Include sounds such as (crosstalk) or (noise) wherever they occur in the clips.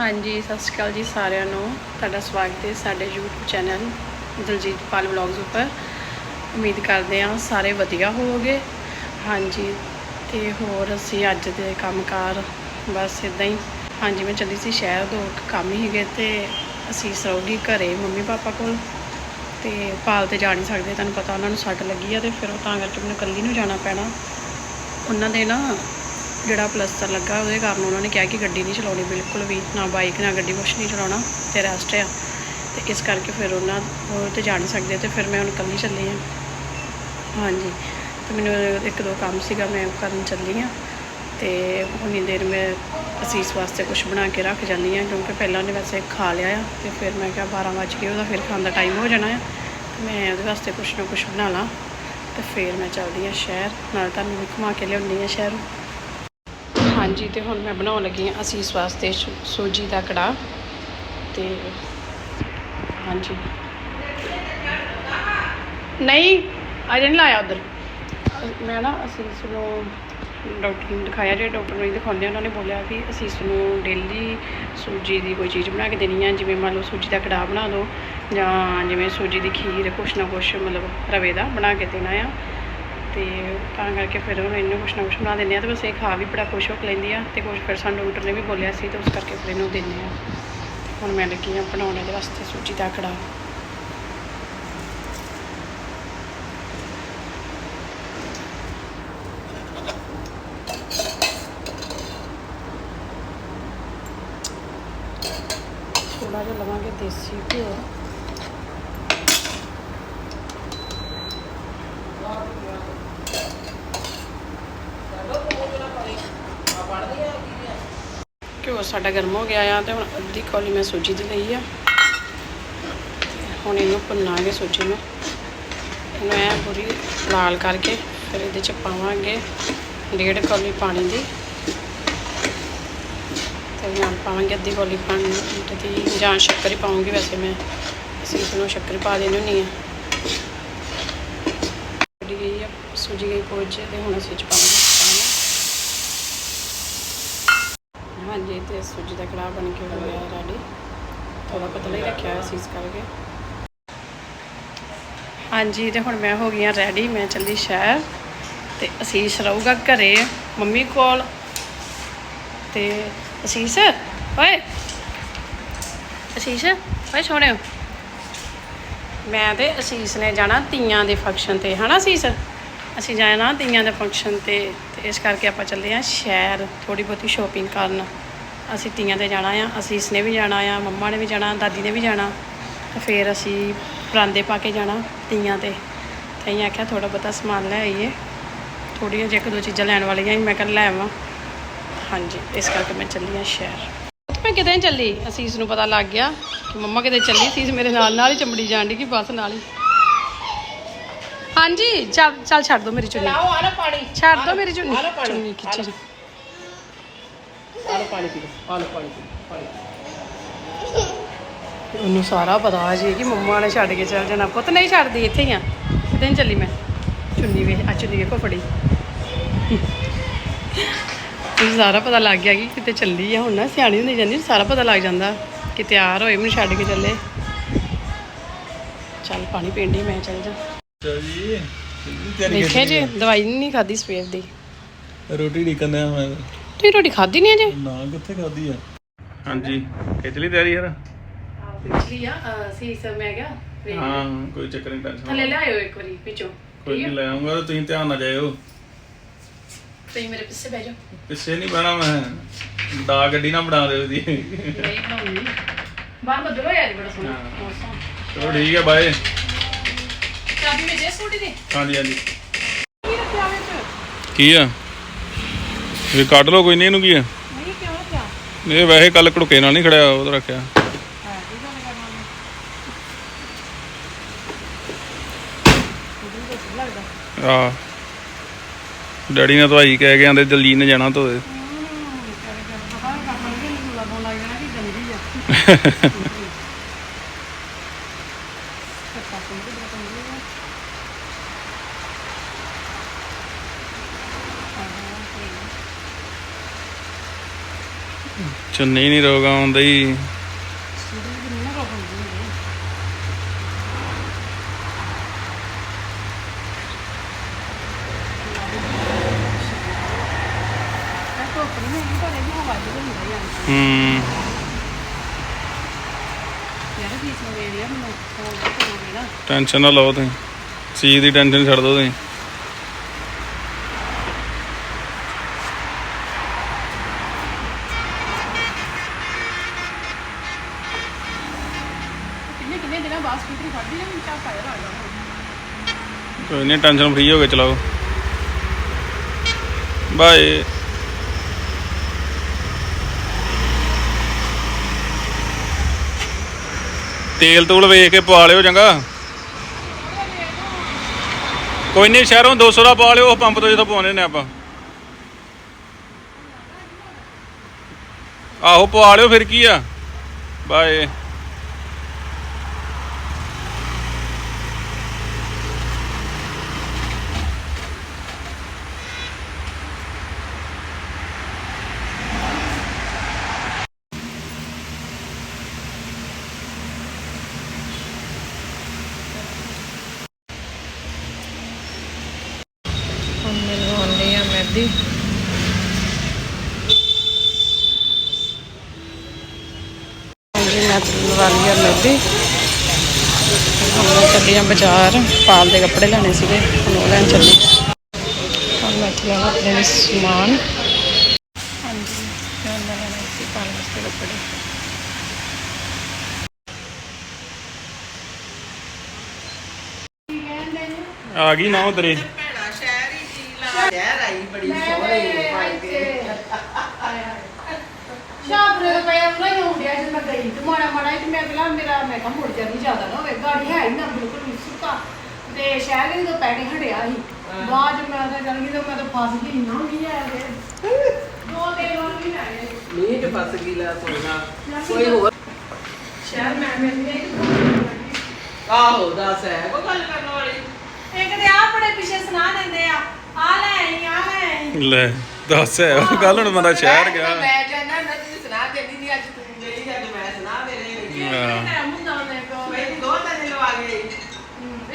ਹਾਂਜੀ, ਸਤਿ ਸ਼੍ਰੀ ਅਕਾਲ ਜੀ ਸਾਰਿਆਂ ਨੂੰ। ਤੁਹਾਡਾ ਸਵਾਗਤ ਹੈ ਸਾਡੇ YouTube channel Daljit Pal vlogs ਉੱਪਰ। ਉਮੀਦ ਕਰਦੇ ਹਾਂ ਸਾਰੇ ਵਧੀਆ ਹੋਵੋਗੇ। ਹਾਂਜੀ, ਤੇ ਹੋਰ ਅਸੀਂ ਅੱਜ ਦੇ ਕੰਮਕਾਰ ਬਸ ਇਦਾਂ ਹੀ। ਹਾਂਜੀ, ਮੈਂ ਚੱਲੀ ਸੀ ਸ਼ਹਿਰ, ਦੋ ਕੁ ਕੰਮ ਹੀ ਹੈਗੇ ਤੇ ਅਸੀਂ ਸਰੋਗੀ ਘਰੇ, ਮੰਮੀ ਪਾਪਾ ਕੋਲ। ਤੇ ਪਾਲ ਤੇ ਜਾ ਨਹੀਂ ਸਕਦੇ, ਤੁਹਾਨੂੰ ਪਤਾ ਉਹਨਾਂ ਨੂੰ ਸੱਟ ਲੱਗੀ ਆ ਤੇ ਫਿਰ ਉਹ ਤਾਂ ਕਰਕੇ ਮੈਨੂੰ ਇਕੱਲੀ ਨੂੰ ਜਾਣਾ ਪੈਣਾ। ਉਹਨਾਂ ਦੇ ਨਾ ਜਿਹੜਾ ਪਲਸਤਰ ਲੱਗਾ ਉਹਦੇ ਕਾਰਨ ਉਹਨਾਂ ਨੇ ਕਿਹਾ ਕਿ ਗੱਡੀ ਨਹੀਂ ਚਲਾਉਣੀ ਬਿਲਕੁਲ ਵੀ, ਨਾ ਬਾਈਕ ਨਾ ਗੱਡੀ ਕੁਛ ਨਹੀਂ ਚਲਾਉਣਾ ਤੇ ਰੈਸਟ ਆ। ਤੇ ਇਸ ਕਰਕੇ ਫਿਰ ਉਹਨਾਂ ਉਹ ਤੇ ਜਾ ਨਹੀਂ ਸਕਦੇ ਤੇ ਫਿਰ ਮੈਂ ਹੁਣ ਇਕੱਲੀ ਚੱਲੀ ਆ। ਹਾਂਜੀ, ਤੇ ਮੈਨੂੰ ਇੱਕ ਦੋ ਕੰਮ ਸੀਗਾ, ਮੈਂ ਉਹ ਕਰਨ ਚੱਲੀ ਆ ਤੇ ਉਨੀ ਦੇਰ ਮੈਂ ਅਸੀਸ ਵਾਸਤੇ ਕੁਝ ਬਣਾ ਕੇ ਰੱਖ ਜਾਂਦੀ ਆ ਕਿਉਂਕਿ ਪਹਿਲਾਂ ਉਹਨੇ ਵੈਸੇ ਖਾ ਲਿਆ ਆ ਤੇ ਫਿਰ ਮੈਂ ਕਿਹਾ 12 ਵਜ ਕੇ ਉਹਦਾ ਫਿਰ ਖਾਣ ਦਾ ਟਾਈਮ ਹੋ ਜਾਣਾ ਆ। ਤੇ ਮੈਂ ਉਹਦੇ ਵਾਸਤੇ ਕੁਝ ਨਾ ਕੁਝ ਬਣਾ ਲਾਂ ਤੇ ਫਿਰ ਮੈਂ ਚੱਲਦੀ ਆ ਸ਼ਹਿਰ, ਨਾਲ ਤੁਹਾਨੂੰ ਵੀ ਘੁਮਾ ਕੇ ਲਿਆਉਂਦੀ ਆ ਸ਼ਹਿਰ। ਹਾਂਜੀ ਤੇ ਹੁਣ ਮੈਂ ਬਣਾਉਣ ਲੱਗੀ ਹਾਂ ਅਸੀਸ ਵਾਸਤੇ ਸੂ- ਸੂਜੀ ਦਾ ਕੜਾ ਤੇ ਹਾਂਜੀ। ਨਹੀਂ ਅਜੇ ਨਹੀਂ ਲਾਇਆ ਉਧਰ। ਮੈਂ ਨਾ ਅਸੀਸ ਨੂੰ ਡਾਕਟਰ ਨੂੰ ਦਿਖਾਇਆ ਜੇ ਡਾਕਟਰ ਨੂੰ ਦਿਖਾਉਂਦੇ ਆ, ਉਹਨਾਂ ਨੇ ਬੋਲਿਆ ਵੀ ਅਸੀਸ ਨੂੰ ਡੇਲੀ ਸੂਜੀ ਦੀ ਕੋਈ ਚੀਜ਼ ਬਣਾ ਕੇ ਦੇਣੀ ਆ ਜਿਵੇਂ ਮੰਨ ਲਓ ਸੂਜੀ ਦਾ ਕੜਾ ਬਣਾ ਦਿਓ ਜਾਂ ਜਿਵੇਂ ਸੂਜੀ ਦੀ ਖੀਰ ਕੁਛ ਨਾ ਕੁਛ ਮਤਲਬ ਰਵੇ ਦਾ ਬਣਾ ਕੇ ਦੇਣਾ ਆ। ਤੇ ਤਾਂ ਕਰਕੇ ਫਿਰ ਉਹਨੂੰ ਇਹਨੂੰ ਕੁਛ ਨਾ ਕੁਛ ਬਣਾ ਦਿੰਦੇ ਆ ਤੇ ਬਸ ਇਹ ਖਾ ਵੀ ਬੜਾ ਖੁਸ਼ ਹੋ ਕੇ ਲੈਂਦੀ ਆ ਤੇ ਕੁਛ ਫਿਰ ਸਾਨੂੰ ਡਾਕਟਰ ਨੇ ਵੀ ਬੋਲਿਆ ਸੀ ਤੇ ਉਸ ਕਰਕੇ ਫਿਰ ਇਹਨੂੰ ਦਿੰਦੇ ਆ ਹੁਣ ਮੈਂ ਲੱਗੀ ਆ ਬਣਾਉਣ ਦੇ ਵਾਸਤੇ ਸੂਜੀ ਦਾ ਕੜਾ ਥੋੜਾ ਜਿਹਾ ਲਵਾਂਗੇ ਦੇਸੀ ਘਿਓ। ਘਿਓ ਸਾਡਾ ਗਰਮ ਹੋ ਗਿਆ ਆ ਤੇ ਹੁਣ ਅੱਧੀ ਕੌਲੀ ਮੈਂ ਸੂਜੀ ਦੀ ਲਈ ਆ। ਹੁਣ ਇਹਨੂੰ ਭੁੰਨਾਂਗੇ ਸੂਜੀ ਨੂੰ। ਇਹਨੂੰ ਐ ਪੂਰੀ ਲਾਲ ਕਰਕੇ ਫਿਰ ਇਹਦੇ ਚ ਪਾਵਾਂਗੇ ਡੇਢ ਕੌਲੀ ਪਾਣੀ ਦੀ। ਤੇ ਨਾਲ ਪਾਵਾਂਗੇ ਅੱਧੀ ਕੌਲੀ ਪਾਣੀ ਦੀ। ਜਾਂ ਸ਼ੱਕਰ ਹੀ ਪਾਉਂਗੀ ਵੈਸੇ ਮੈਂ। ਅਸੀਂ ਇਸ ਨੂੰ ਸ਼ੱਕਰ ਪਾ ਦੇਣੀ ਹੁੰਦੀ ਆ। ਗਈ ਆ, ਸੂਜੀ ਗਈ ਪੋਚ ਤੇ ਹੁਣ ਅਸੀਂ ਚ ਪਾਵਾਂਗੇ ਪਾਣੀ ਹਾਂਜੀ ਤੇ ਸੂਜੀ ਦਾ ਕੜਾਹ ਬਣ ਕੇ ਹੋ ਗਿਆ ਰੈਡੀ ਥੋੜਾ ਪਤਲਾ ਹੀ ਰੱਖਿਆ ਹੋਇਆ ਸੀ ਇਸ ਕਰਕੇ। ਹਾਂਜੀ, ਤੇ ਹੁਣ ਮੈਂ ਹੋ ਗਈ ਹਾਂ ਰੈਡੀ ਮੈਂ ਚੱਲੀ ਸ਼ਹਿਰ। ਤੇ ਅਸੀਸ ਰਹੂਗਾ ਘਰੇ, ਮੰਮੀ ਕੋਲ। ਤੇ ਅਸੀਸ, ਓਏ। ਅਸੀਸ, ਓਏ ਸੋਹਣਿਓ। ਮੈਂ ਤੇ ਅਸੀਸ ਨੇ ਜਾਣਾ ਤੀਆਂ ਦੇ ਫੰਕਸ਼ਨ ਤੇ, ਹਨਾ ਅਸੀਸ? ਅਸੀਂ ਜਾਣਾ ਤੀਆਂ ਦੇ ਫੰਕਸ਼ਨ ਤੇ ਤੇ ਇਸ ਕਰਕੇ ਆਪਾਂ ਚੱਲੇ ਆ ਸ਼ਹਿਰ ਥੋੜੀ ਬਹੁਤੀ ਸ਼ੋਪਿੰਗ ਕਰਨ। ਅਸੀਂ ਤੀਆਂ ਤੇ ਜਾਣਾ ਆ ਅਸੀਸ ਨੇ ਵੀ ਜਾਣਾ ਆ ਮੰਮਾ ਨੇ ਵੀ ਜਾਣਾ ਦਾਦੀ ਨੇ ਵੀ ਜਾਣਾ। ਤੇ ਫਿਰ ਅਸੀਂ ਪਰਾਂਦੇ ਪਾ ਕੇ ਜਾਣਾ ਤੀਆਂ ਤੇ। ਤੇ ਅਸੀਂ ਆਖਿਆ ਥੋੜਾ ਬਹੁਤਾ ਸਮਾਨ ਲੈ ਆਈਏ। ਥੋੜ੍ਹੀਆਂ ਜਿਹੀ ਇੱਕ ਦੋ ਚੀਜ਼ਾਂ ਲੈਣ ਵਾਲੀਆਂ ਮੈਂ ਕਿਹਾ ਲੈ ਆਵਾਂ। ਹਾਂਜੀ ਇਸ ਕਰਕੇ ਮੈਂ ਚੱਲੀ ਆ ਸ਼ਹਿਰ। ਮੈਂ ਕਿਤੇ ਨੀ ਚੱਲੀ? ਅਸੀਸ ਨੂੰ ਪਤਾ ਲੱਗ ਗਿਆ ਕਿ ਮੰਮਾ ਕਿਤੇ ਚੱਲੀ ਅਸੀਸ ਮੇਰੇ ਨਾਲ ਨਾਲ ਹੀ ਚੰਬੜੀ ਜਾਣ ਦੀ ਕਿ ਬੱਸ ਨਾਲ ਹੀ। ਹਾਂਜੀ ਚੱਲ ਚੱਲ ਛੱਡ ਦੋ ਮੇਰੀ ਚੁੰਨੀ। ਲਾਓ ਆ ਲਓ ਪਾਣੀ। ਛੱਡ ਦੋ ਮੇਰੀ ਚੁੰਨੀ। ਚੁੰਨੀ ਖਿੱਚੀ ਲਓ ਪਾਣੀ ਪੀ ਲਓ ਆ ਪਾਣੀ ਪੀ ਲਓ ਪਾਣੀ ਉਹਨੂੰ ਸਾਰਾ ਪਤਾ ਜੀ ਕਿ ਮੰਮਾ ਨੇ ਛੱਡ ਕੇ ਚੱਲ ਜਾਣਾ। ਪੁੱਤ ਨਹੀਂ ਛੱਡਦੀ ਇੱਥੇ ਹੀ ਆ। ਕਿਤੇ ਨਹੀਂ ਚੱਲੀ ਮੈਂ। ਚੁੰਨੀ ਵੇ ਆ ਚੁੰਨੀ ਵੇਖੋ ਫੜੀ। ਇਹ ਸਾਰਾ ਪਤਾ ਲੱਗ ਗਿਆ ਕਿ ਕਿਤੇ ਚੱਲੀ ਆ। ਹੁਣ ਨਾ ਸਿਆਣੀ ਹੁੰਦੀ ਜਾਂਦੀ ਸਾਰਾ ਪਤਾ ਲੱਗ ਜਾਂਦਾ ਕਿ ਤਿਆਰ ਹੋਏ ਮੈਨੂੰ ਛੱਡ ਕੇ ਚੱਲੇ। ਚੱਲ ਪਾਣੀ ਪੀਣ ਡਈ ਮੈਂ ਚੱਲ ਜਾ। ਚਲ ਜੀ ਤੇਰੀ ਦੇਖਿਆ ਜੀ ਦਵਾਈ ਨਹੀਂ ਖਾਦੀ ਸਵੇਰ ਦੀ। ਰੋਟੀ ਨਹੀਂ ਕਰਨਾ ਮੈਂ ਤੁਸੀਂ ਰੋਟੀ ਖਾਦੀ ਨਹੀਂ ਅਜੇ? ਨਾ ਕਿੱਥੇ ਖਾਦੀ ਆ? ਹਾਂਜੀ। ਖਿੱਚ ਲਈ ਤਿਆਰੀ ਯਾਰ? ਪਿਛਲੀ ਆ ਸੀ ਸਰ ਮੈਂ ਕਿਹਾ ਹਾਂ ਕੋਈ ਚੱਕਰ ਨਹੀਂ ਟੈਨਸ਼ਨ ਥੱਲੇ ਲਿਆਇਓ ਇੱਕ ਵਾਰੀ ਵਿੱਚੋਂ ਕੋਈ ਨਹੀਂ ਲੈ ਆਉਂਗਾ ਤੇ ਤੁਸੀਂ ਧਿਆਨ ਨਾਲ ਜਾਇਓ। ਤੁਸੀਂ ਮੇਰੇ ਪਿੱਛੇ ਬਹਿ ਜਾਓ। ਪਿੱਛੇ ਨਹੀਂ ਬਹਿਣਾ ਮੈਂ। ਦਾ ਗੱਡੀ ਨਾ ਬਣਾ ਦਿਓ ਦੀ ਨਹੀਂ ਬਾਹਰ ਬੱਦਲ ਹੋਇਆ ਜੀ ਬੜਾ ਸੋਹਣਾ। ਮੌਸਮ। ਚਲੋ ਠੀਕ ਹੈ ਬਾਏ। ਚਾਬੀ ਇਹ ਸਕੂਟੀ ਦੀ? ਹਾਂਜੀ ਹਾਂਜੀ। ਕੀ ਰੱਖਿਆ ਵਿੱਚ ਕੀ ਆ? ਇਹ ਕੱਢ ਲਓ ਕੋਈ ਨਹੀਂ ਇਹਨੂੰ ਕੀ ਆ ਨਹੀਂ ਕਿਉਂ ਰੱਖਿਆ ਇਹ ਵੈਸੇ ਕੱਲ ਘੜੁਕੇ ਨਾਲ ਨਹੀਂ ਖੜਿਆ ਉਹ ਰੱਖਿਆ। ਹੈ ਆ। ਡੈਡੀ ਨੇ ਧਵਾਈ ਕਹਿ ਕੇ ਆਂਦੇ ਦਲਜੀਤ ਨੇ ਜਾਣਾ ਧੋਏ (laughs) ਹੂੰ ਕਰੇ ਕਰ ਪਤਾ ਨਹੀਂ ਕਰਨਾ ਕਿ ਨਹੀਂ ਲੱਗਣ ਲੱਗ ਜਾਣਾ ਕਿ ਗੰਦੀ ਆ ਕੱਟਾ ਕੋਈ ਤੇ ਬਤਾ ਨਹੀਂ ਚੁੰਨੀ ਨਹੀਂ ਰੋਗ ਆਉਂਦਾ। ਹੀ। ਹੂੰ ਟੈਨਸ਼ਨ ਨਾ ਲਓ ਤੁਸੀਂ। ਚੀਜ਼ ਦੀ ਟੈਨਸ਼ਨ ਛੱਡ ਦਿਓ ਤੁਸੀਂ। ਕਿੰਨੇ ਦਿਨਾਂ ਬਾਅਦ ਸਕੂਟਰੀ ਫੜਦੀ ਨਾ ਮੈਨੂੰ ਚਾਹ ਪਾਇਆ ਲਾ ਜਾਣਾ ਕੋਈ ਨਹੀਂ ਟੈਨਸ਼ਨ ਫ੍ਰੀ ਹੋ ਕੇ ਚਲਾਓ। ਬਾਏ। ਤੇਲ ਤੂਲ ਵੇਖ ਕੇ ਪਵਾ ਲਿਓ ਚੰਗਾ। ਕੋਈ ਨਹੀਂ ਸ਼ਹਿਰੋਂ 200 ਦਾ ਪਵਾ ਲਿਓ, ਉਹ ਪੰਪ ਤੋਂ ਜਿੱਥੋਂ ਪਵਾਉਂਦੇ ਨੇ ਆਪਾਂ। ਆਹੋ, ਪਵਾ ਲਿਓ, ਫਿਰ ਕੀ ਆ? ਬਾਏ ਹੁਣ ਮੈਨੂੰ ਮਹਿੰਦੀ ਹਾਂਜੀ ਮੈਂ ਲਵਾ ਲਈ ਆ ਮਹਿੰਦੀ ਹੁਣ ਮੈਂ ਚੱਲੀ ਆ ਬਾਜ਼ਾਰ ਪਾਲ ਦੇ ਕੱਪੜੇ ਲੈਣੇ ਸੀਗੇ ਹੁਣ ਉਹ ਲੈਣ ਚੱਲੀ। ਹੁਣ ਮੈਂ ਇੱਥੇ ਲੈਣਾ ਆਪਣੇ ਲਈ ਸਮਾਨ। ਹਾਂਜੀ ਮੈਂ ਉਹਨਾਂ ਲੈਣਾ ਸੀ ਪਾਲ ਵਾਸਤੇ ਕੱਪੜੇ। ਆ ਗਈ ਨਾ ਤੇਰੇ ਭੈਣਾ ਸ਼ਹਿਰ ਹੀ ਜੀ ਲਾ ਸ਼ਹਿਰ ਆਈ ਬੜੀ ਸੋਹਣੀ ਬਣ ਕੇ। ਸ਼ਾਪਰੇ ਦਾ ਪਿਆ ਉਹਨਾਂ ਹੀ ਹੁੰਦਿਆ ਜਦ ਮੈਂ ਗਈ ਤੇ ਮਾੜਾ ਮਾੜਾ ਤੇ ਮੈਂ ਪਹਿਲਾਂ ਮੇਰਾ ਮੈਂ ਕਿਹਾ ਮੁੜ ਜਾਣੀ ਜ਼ਿਆਦਾ ਨਾ ਹੋਵੇ ਗਾੜੀ ਹੈ ਹੀ ਨਾ ਬਿਲਕੁਲ ਨਹੀਂ ਸੁੱਕਾ। ਤੇ ਸ਼ਹਿਰ ਦੇ ਤੋਂ ਪੈਣੀ ਹਟਿਆ ਸੀ। ਬਾਅਦ ਮੈਂ ਤਾਂ ਚੱਲ ਗਈ ਤੇ ਮੈਂ ਤਾਂ ਫਸ ਗਈ ਨਾ ਨਹੀਂ ਆਇਆ ਦੋ ਦਿਨ ਹੋਰ ਵੀ ਨਾ ਮੀਂਹ ਚ ਫਸ ਗਈ ਲੈ ਸੋਨਾ ਕੋਈ ਹੋਰ? ਸ਼ਹਿਰ ਮੈਂ ਮਿਲ ਗਈ। ਆਹੋ ਦੱਸ ਹੈ। ਕੋਈ ਗੱਲ ਕਰਨ ਵਾਲੀ? ਇੱਕ ਤੇ ਆ ਬੜੇ ਪਿੱਛੇ ਸੁਣਾ ਦਿੰਦੇ ਆ। ਆ ਲੈ ਆਈ ਆ ਲੈ ਆਈ। ਲੈ ਦੱਸ ਹੈ ਉਹ ਕੱਲ ਹੁਣ ਬੰਦਾ ਸ਼ਹਿਰ ਗਿਆ। ਮੈਂ ਜਾਣਾ ਨਾ ਸੁਣਾ ਦੇਣੀ ਨਹੀਂ ਅੱਜ ਤੂੰ ਗਈ ਅੱਜ ਮੈਂ ਸੁਣਾ ਦੇ ਰਹੀ ਹਾਂ। ਮੇਰਾ ਮੁੰਡਾ ਉਹਨੇ ਕੋ ਮੈਂ ਦੋ ਤਿੰਨ ਲਵਾ ਗਈ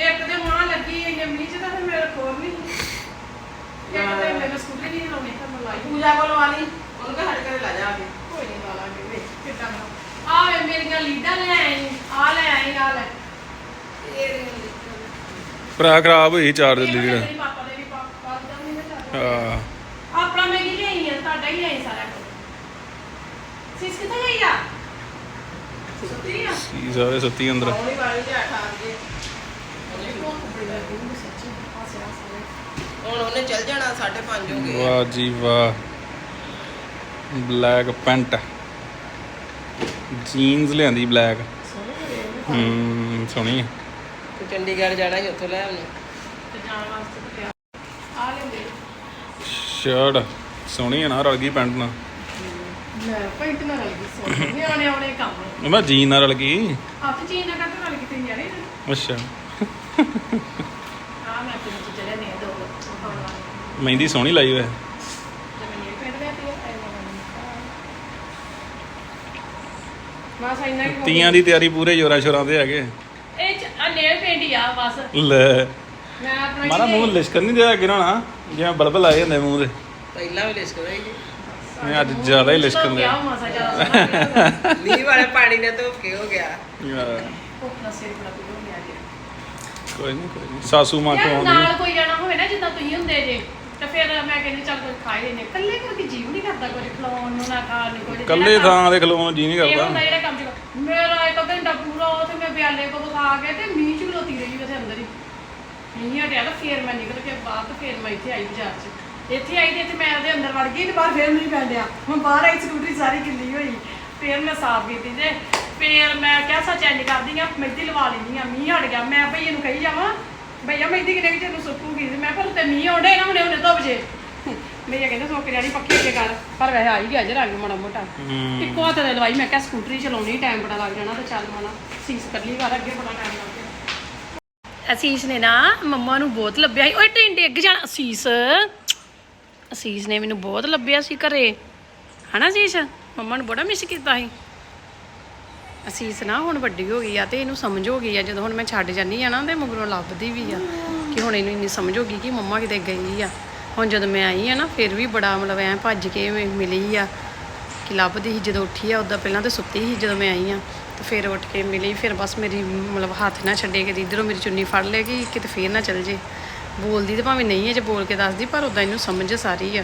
ਇੱਕ ਤੇ ਮਾਂ ਲੱਗੀ ਇਹ ਮੀਂਹ ਚ ਤਾਂ ਫਿਰ ਮੇਰੇ ਕੋਲ ਨਹੀਂ। ਇੱਕ ਤੇ ਮੇਰੇ ਸਕੂਟਰ ਨਹੀਂ ਲਾਉਣੀ ਤਾਂ ਮੈਂ ਲਾਈ। ਪੂਜਾ ਕੋਲ ਵਾਲੀ ਉਹਨੂੰ ਕਹ ਹਟ ਕੇ ਲੈ ਜਾ ਕੇ। ਕੋਈ ਨਹੀਂ ਲਾਲਾਂਗੇ ਵੇ ਕਿੱਦਾਂ ਆ ਵੇ ਮੇਰੀਆਂ ਲੀਡਾਂ ਲੈ ਆਈ ਆ ਲੈ ਆਈ ਆ ਲੈ। ਭਰਾ ਖਰਾਬ ਹੋਈ ਚਾਰ ਮੇਰੇ ਦੇ ਵੀ ਪਾਪਾ ਦਾ ਨਹੀਂ ਮੈਂ ਚਾਹਤਾ ਹਾਂ। ਆਪਣਾ ਮੈਂ ਕੀ ਲਈ ਆ? ਤੁਹਾਡਾ ਹੀ ਲਈ ਸਾਰਾ ਕੁਝ ਸਿਸ ਕਿੱਥੇ ਗਈ ਆ? ਸੁੱਤੀ ਆ? ਸੀ ਸਾਰੇ ਸੁੱਤੀ ਅੰਦਰ। ਆਉਣੀ ਵਾਲੀ ਜੀ ਆ ਆਸੇ ਹੁਣ ਉਹਨੇ ਚੱਲ ਜਾਣਾ 5:30 ਹੋ ਗਏ ਵਾਹ ਜੀ ਵਾਹ। Black pant. ਜੀਨਸ ਲਿਆਂਦੀ ਬਲੈਕ। ਹੂੰ ਸੋਹਣੀ ਹੈ ਤੂੰ ਚੰਡੀਗੜ੍ਹ ਜਾਣਾ ਸੀ ਉੱਥੋਂ ਲੈ ਆਉਣੀ। ਤੇ ਜਾਣ ਵਾਸਤੇ ਆ ਸ਼ਰਟ ਸੋਹਣੀ ਹੈ ਨਾ ਰਲ ਗਈ ਪੈਂਟ ਨਾਲ। ਮੈਂ ਪੈਂਟ ਨਾਲ ਲੱਗੀ ਸੋ ਨਿਆਣੇ ਆਉਣੇ ਕੰਮ। ਮੈਂ ਜੀਨ ਨਾਲ ਰਲ ਗਈ। ਨਾਲ ਯਾਰੇ? ਅੱਛਾ। ਆ ਮੈਂ ਤੇ ਚਲੇ ਨੇ ਦੋ ਖਾਣ ਵਾਲੇ। ਮਹਿੰਦੀ ਸੋਹਣੀ ਲਾਈ ਹੋਇਆ ਦੇ ਤੀਆਂ ਦੀ ਤਿਆਰੀ ਪੂਰੇ ਜੋਰਾਂ ਸ਼ੋਰਾਂ ਤੇ ਹੈਗੇ। ਇਹ ਚ ਨੇਲ ਪੇਂਟ ਹੀ ਆ ਬਸ। ਲੈ। ਮੈਂ ਆਪਣਾ ਮਾਰਾ ਮੂੰਹ ਲਿਸ਼ਕਣ ਨਹੀਂ ਦਿਆ ਗਿਰਾ ਨਾ ਜਿਵੇਂ ਬਲਬਲ ਆਏ ਹੁੰਦੇ ਮੂੰਹ ਦੇ। ਪਹਿਲਾਂ ਵੀ ਲਿਸਕ ਰਹੀ ਮੈਂ ਅੱਜ ਜ਼ਿਆਦਾ ਹੀ ਲਿਸ਼ਕਣ ਦਿਆ ਮਸਾ ਜ਼ਿਆਦਾ ਮੀਂਹ ਵਾਲੇ ਪਾਣੀ ਨੇ ਧੋ ਕੇ ਹੋ ਗਿਆ। ਕੋਪਨਾ ਸਿਰ ਬੜਾ ਹੋ ਗਿਆ ਜੀ ਕੋਈ ਨਹੀਂ ਕੋਈ ਨਹੀਂ। ਸਾਸੂ ਮਾਂ ਆਉਂਦੀ? ਨਾਲ ਕੋਈ ਜਾਣਾ ਹੋਵੇ ਨਾ ਜਿੱਦਾਂ ਤੁਸੀਂ ਹੁੰਦੇ ਜੇ। ਤੇ ਫਿਰ ਮੈਂ ਕਹਿੰਦੀ ਚੱਲ ਕੁਝ ਖਾ ਹੀ ਲੈਨੇ ਇਕੱਲੇ ਕੋਈ ਜੀਵ ਨਹੀਂ ਕਰਦਾ ਕੁਝ ਖਲਾਉਣ ਨੂੰ ਨਾ ਖਾਣ ਨੂੰ ਕੁਝ ਕੱਲੇ ਥਾਂ ਦੇ ਖਲੋਣ ਨੂੰ ਜੀ ਨਹੀਂ ਇਹ ਕਰਦਾ ਹੁੰਦਾ ਜਿਹੜਾ ਕੰਮ ਮੇਰਾ ਇੱਕ ਘੰਟਾ ਪੂਰਾ ਉੱਥੇ ਮੈਂ ਬਿਆਲੇ ਕੋ ਵਿਖਾ ਕੇ ਤੇ ਮੀਂਹ ਚ ਖਲੋਤੀ ਰਹੀ ਵੈਸੇ ਅੰਦਰ ਹੀ ਮੀਂਹ ਹਟਿਆ ਤਾਂ ਫੇਰ ਮੈਂ ਨਿਕਲ ਕੇ ਬਾਹਰ ਤੇ ਫੇਰ ਮੈਂ ਇੱਥੇ ਆਈ ਬਾਜ਼ਾਰ ਚ। ਇੱਥੇ ਆਈ ਤੇ ਇੱਥੇ ਮੈਂ ਉਹਦੇ ਅੰਦਰ ਵੜ ਗਈ ਤੇ ਬਾਹਰ ਫੇਰ ਨਹੀਂ ਪੈਂਦਿਆ ਹੁਣ ਬਾਹਰ ਆਈ ਸਕੂਟਰੀ ਸਾਰੀ ਗਿੱਲੀ ਹੋਈ। ਫੇਰ ਮੈਂ ਸਾਫ਼ ਕੀਤੀ ਜੇ ਫੇਰ ਮੈਂ ਕਿਹਾ ਸੱਚ ਇੰਜ ਕਰਦੀ ਆ ਮਹਿੰਦੀ ਲਵਾ ਲੈਂਦੀ ਆ ਮੀਂਹ ਹਟ ਗਿਆ। ਮੈਂ ਭਈਏ ਨੂੰ ਕਹੀ ਜਾਵਾਂ ਭਈਆ ਮਹਿੰਦੀ ਕਿੰਨੇ ਕਿ ਤੈਨੂੰ ਸੁੱਕੂਗੀ? ਮੈਂ ਪਰ ਤੇ ਮੀਂਹ ਆਉਂਦਾ ਨਾ ਹੁਣੇ ਹੁਣੇ ਧੁੱਪ ਜੇ। ਭਈਆ ਕਹਿੰਦੇ ਸੁੱਕ ਜਾਣੀ ਪੱਕੀ ਕੇ ਕਰ। ਪਰ ਵੈਸੇ ਆ ਹੀ ਗਿਆ ਜੇ ਰੰਗ ਮਾੜਾ ਮੋਟਾ। ਇੱਕੋ ਹੱਥ ਦੇ ਲਵਾਈ ਮੈਂ ਕਿਹਾ ਸਕੂਟਰੀ ਚਲਾਉਣੀ ਟਾਈਮ ਬੜਾ ਲੱਗ ਜਾਣਾ ਤੇ ਚੱਲ ਮਾਣਾ ਸੀਸ ਕੱਲੀ ਵਾਰ ਅੱਗੇ ਬੜਾ ਟਾਈਮ ਲੱਗ ਗਿਆ। ਅਸੀਸ ਨੇ ਨਾ ਮੰਮਾ ਨੂੰ ਬਹੁਤ ਲੱਭਿਆ ਸੀ। ਓਏ ਟਿੰਡ ਡਿੱਗ ਜਾਣਾ। ਅਸੀਸ। ਅਸੀਸ ਨੇ ਮੈਨੂੰ ਬਹੁਤ ਲੱਭਿਆ ਸੀ ਘਰੇ। ਹਨਾ ਅਸੀਸ? ਮੰਮਾ ਨੂੰ ਬੜਾ ਮਿਸ ਕੀਤਾ ਸੀ। ਅਸੀਸ ਨਾ ਹੁਣ ਵੱਡੀ ਹੋ ਗਈ ਆ ਤੇ ਇਹਨੂੰ ਸਮਝ ਹੋ ਗਈ ਆ। ਜਦੋਂ ਹੁਣ ਮੈਂ ਛੱਡ ਜਾਂਦੀ ਆ ਨਾ, ਤੇ ਮਗਰੋਂ ਲੱਭਦੀ ਵੀ ਆ ਕਿ ਹੁਣ ਇਹਨੂੰ ਇੰਨੀ ਸਮਝ ਹੋ ਗਈ ਕਿ ਮੰਮਾ ਕਿਤੇ ਗਈ ਆ। ਹੁਣ ਜਦੋਂ ਮੈਂ ਆਈ ਆ ਨਾ, ਫਿਰ ਵੀ ਬੜਾ ਮਤਲਬ ਐ ਭੱਜ ਕੇ ਮਿਲੀ ਆ ਕਿ ਲੱਭਦੀ ਸੀ। ਜਦੋਂ ਉੱਠੀ ਆ ਉਦੋਂ ਪਹਿਲਾਂ ਤਾਂ ਸੁੱਤੀ ਸੀ ਜਦੋਂ ਮੈਂ ਆਈ ਆ। ਤੇ ਫਿਰ ਉੱਠ ਕੇ ਮਿਲੀ, ਫਿਰ ਬਸ ਮੇਰੀ ਮਤਲਬ ਹੱਥ ਨਾ ਛੱਡੇ ਕਿ ਇਧਰੋਂ ਮੇਰੀ ਚੁੰਨੀ ਫੜ ਲੈ ਗਈ, ਕਿਤੇ ਫੇਰ ਨਾ ਚੱਲ ਜੇ। ਬੋਲਦੀ ਤਾਂ ਭਾਵੇਂ ਨਹੀਂ ਹੈ ਜੇ ਬੋਲ ਕੇ ਦੱਸਦੀ, ਪਰ ਉਦਾਂ ਇਹਨੂੰ ਸਮਝ ਸਾਰੀ ਆ।